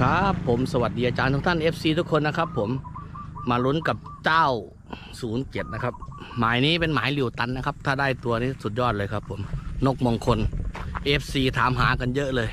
ครับผมสวัสดีอาจารย์ทุกท่าน FC ทุกคนนะครับ ผมมาลุ้นกับเจ้า07นะครับ หมายนี้เป็นหมายหลิวตันนะครับ ถ้าได้ตัวนี้สุดยอดเลยครับ ผมนกมงคล FC ถามหากันเยอะเลย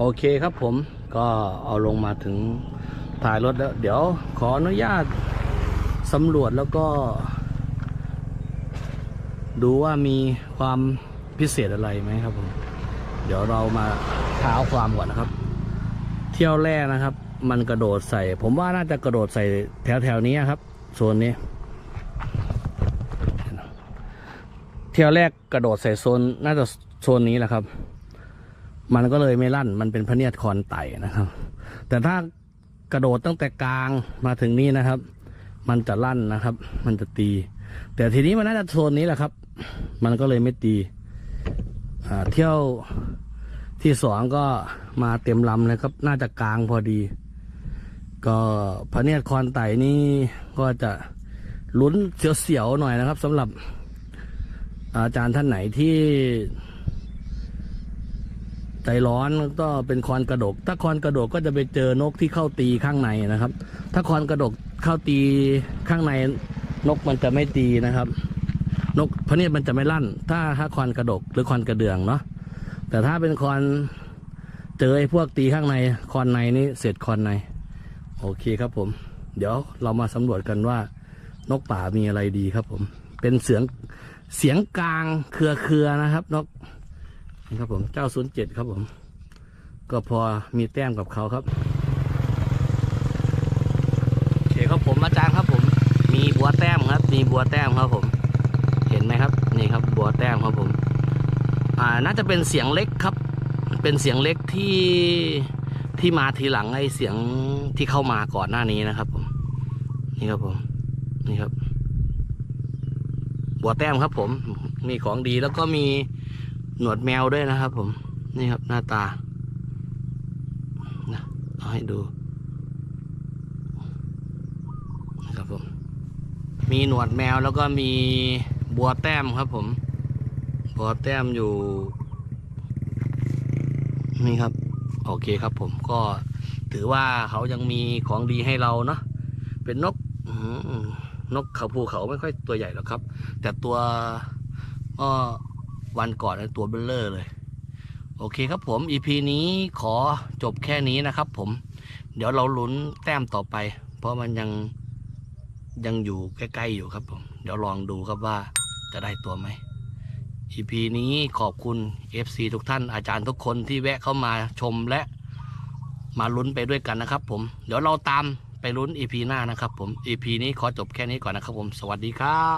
โอเคครับผมก็เอาลงมาถึงถ่ายรถแล้ว เดี๋ยวขออนุญาตสำรวจแล้วก็ ดูว่ามีความพิเศษอะไรไหมครับผมเดี๋ยวเรามาท้าความก่อนนะครับ เที่ยวแรกนะครับ มันกระโดดใส่ ผมว่าน่าจะกระโดดใส่แถวแถวๆนี้ครับโซนนี้ เที่ยวแรกกระโดดใส่โซนน่าจะโซนนี้แหละครับ มันก็เลยไม่ลั่น มันเป็นพระเนียดคอนไต่นะครับ แต่ถ้ากระโดดตั้งแต่กลางมาถึงนี่นะครับ มันจะลั่นนะครับ มันจะตี แต่ทีนี้มันน่าจะโซนนี้แหละครับ มันก็เลยไม่ตีเที่ยวที่สองก็มาเต็มลำเลยครับ น่าจะกลางพอดี ก็พระเนียดคอนไต่นี่ก็จะลุ้นเสียวๆหน่อยนะครับสำหรับอาจารย์ท่านไหนที่ ใจร้อนก็เป็นคอนกระดก ถ้าคอนกระดกก็จะไปเจอนกที่เข้าตีข้างในนะครับ ถ้าคอนกระดกเข้าตีข้างในนกมันจะไม่ตีนะครับ นกพระเนียมันจะไม่ลั่น ถ้าถ้าคอนกระดกหรือคอนกระเดืองเนาะแต่ถ้าเป็นคอนเจอไอ้พวกตีข้างในคอนในนี่เสร็จคอนใน โอเคครับผม เดี๋ยวเรามาสำรวจกันว่านกป่ามีอะไรดีครับผม เป็นเสียงเสียงกลางเครือเครือๆนะครับ นก นี่ครับผมเจ้าศูนย์เจ็ดครับผม ก็พอมีแต้มกับเขาครับโอเคครับผมอาจารย์ครับผม มีบัวแต้มครับ มีบัวแต้มครับผม เห็นไหมครับ นี่ครับบัวแต้มครับผม อ่า น่าจะเป็นเสียงเล็กครับ เป็นเสียงเล็กที่ที่มาทีหลังไอ้เสียงที่เข้ามาก่อนหน้านี้นะครับผม นี่ครับผม นี่ครับบัวแต้มครับผม มีของดีแล้วก็มี หนวดแมวด้วยนะครับ ผม นี่ครับหน้าตานะเอาให้ดูนะครับผม มีหนวดแมวแล้วก็มีบัวแต้มครับผมบัวแต้มอยู่ นี่ครับ โอเคครับผมก็ถือว่าเขายังมีของดีให้เราเนาะเป็นนกนกเขาภูเขาไม่ค่อยตัวใหญ่หรอกครับ แต่ตัวก็ วันก่อนเนตัวเบลเลอร์เลย โอเคครับผม EP นี้ขอจบแค่นี้นะครับผม เดี๋ยวเราลุ้นแต้มต่อไป เพราะมันยังยังอยู่ใกล้ๆอยู่ครับผม เดี๋ยวลองดูครับว่าจะได้ตัวไหม EP นี้ขอบคุณ FC ทุกท่านอาจารย์ทุกคนที่แวะเข้ามาชมและมาลุ้นไปด้วยกันนะครับผม เดี๋ยวเราตามไปลุ้น EP หน้านะครับผม EP นี้ขอจบแค่นี้ก่อนนะครับผม สวัสดีครับ